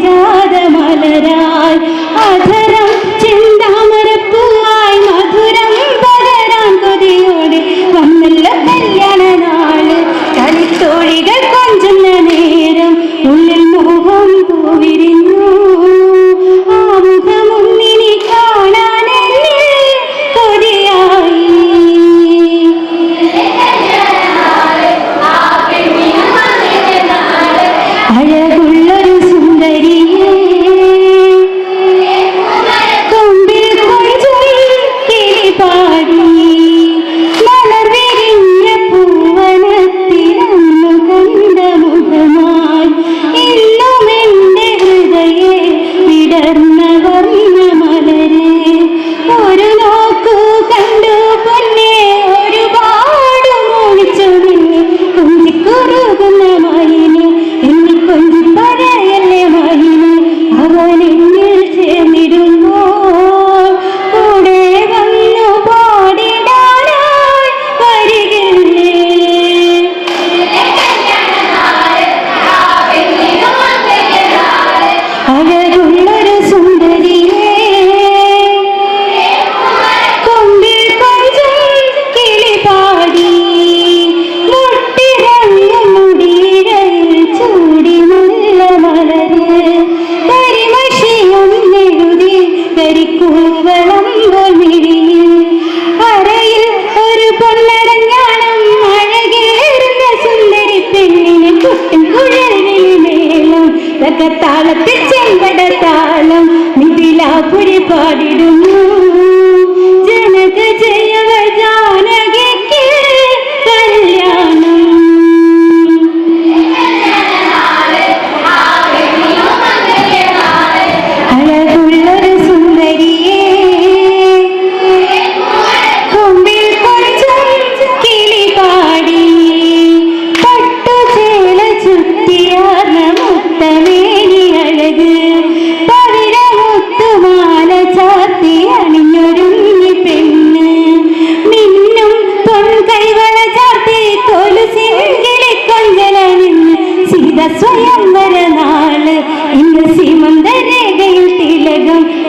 যায় മേളം താളത്തിൽ ചെമ്പട താളം മിഥിലാപുരി പാടിടുന്നു.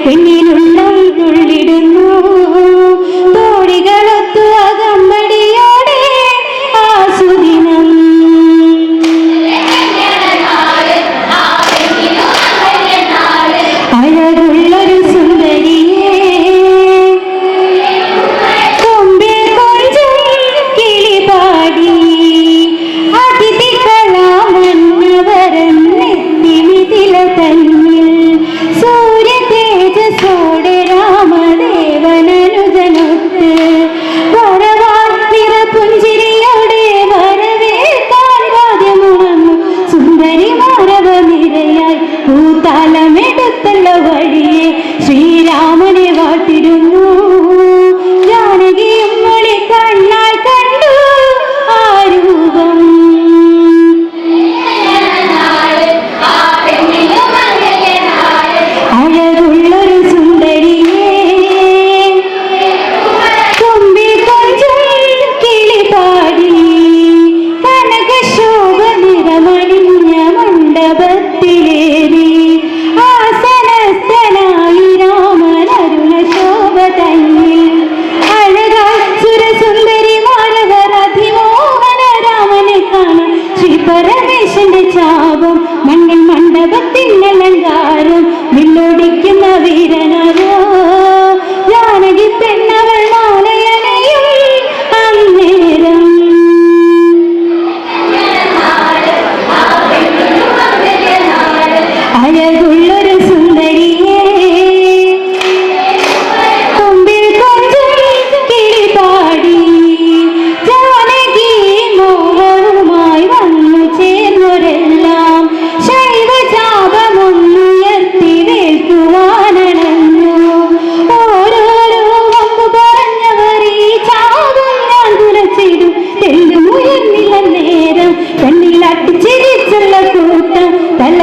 பெண்ணில்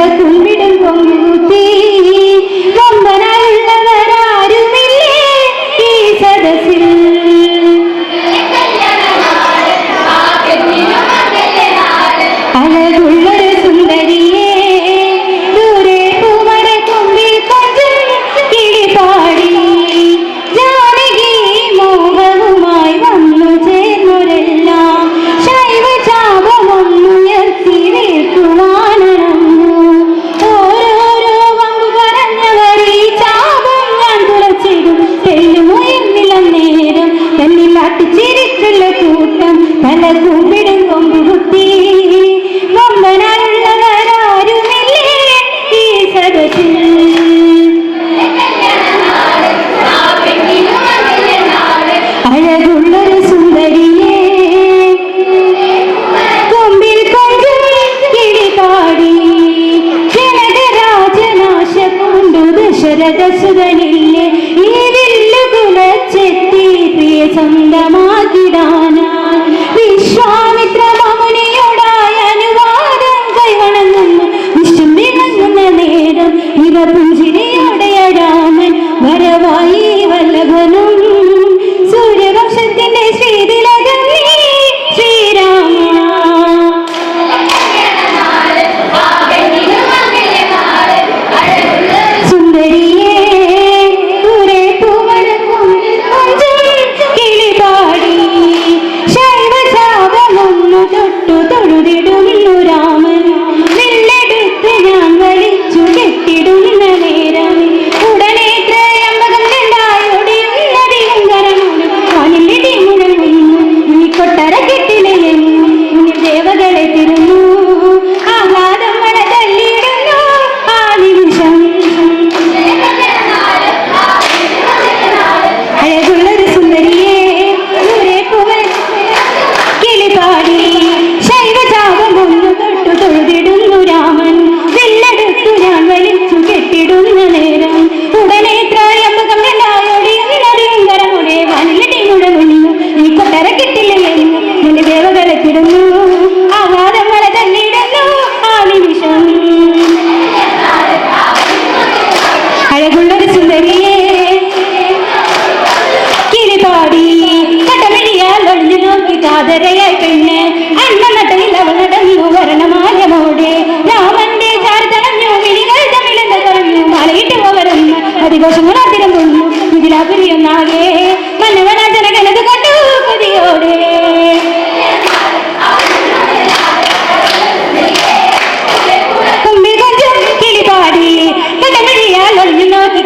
तुम भी de വല്ലഭനോ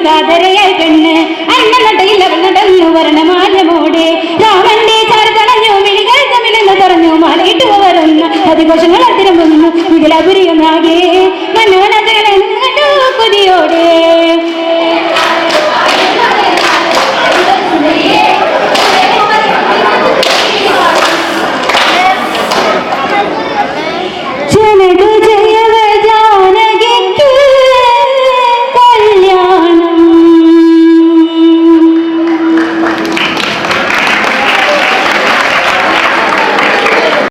കാതരയായി കണ്ണ്. അണ്ണനടയിൽ അവൾ നടന്നു വർണമാലമോടെ. രാമന്റെ പറഞ്ഞു കൊതിയോടെ.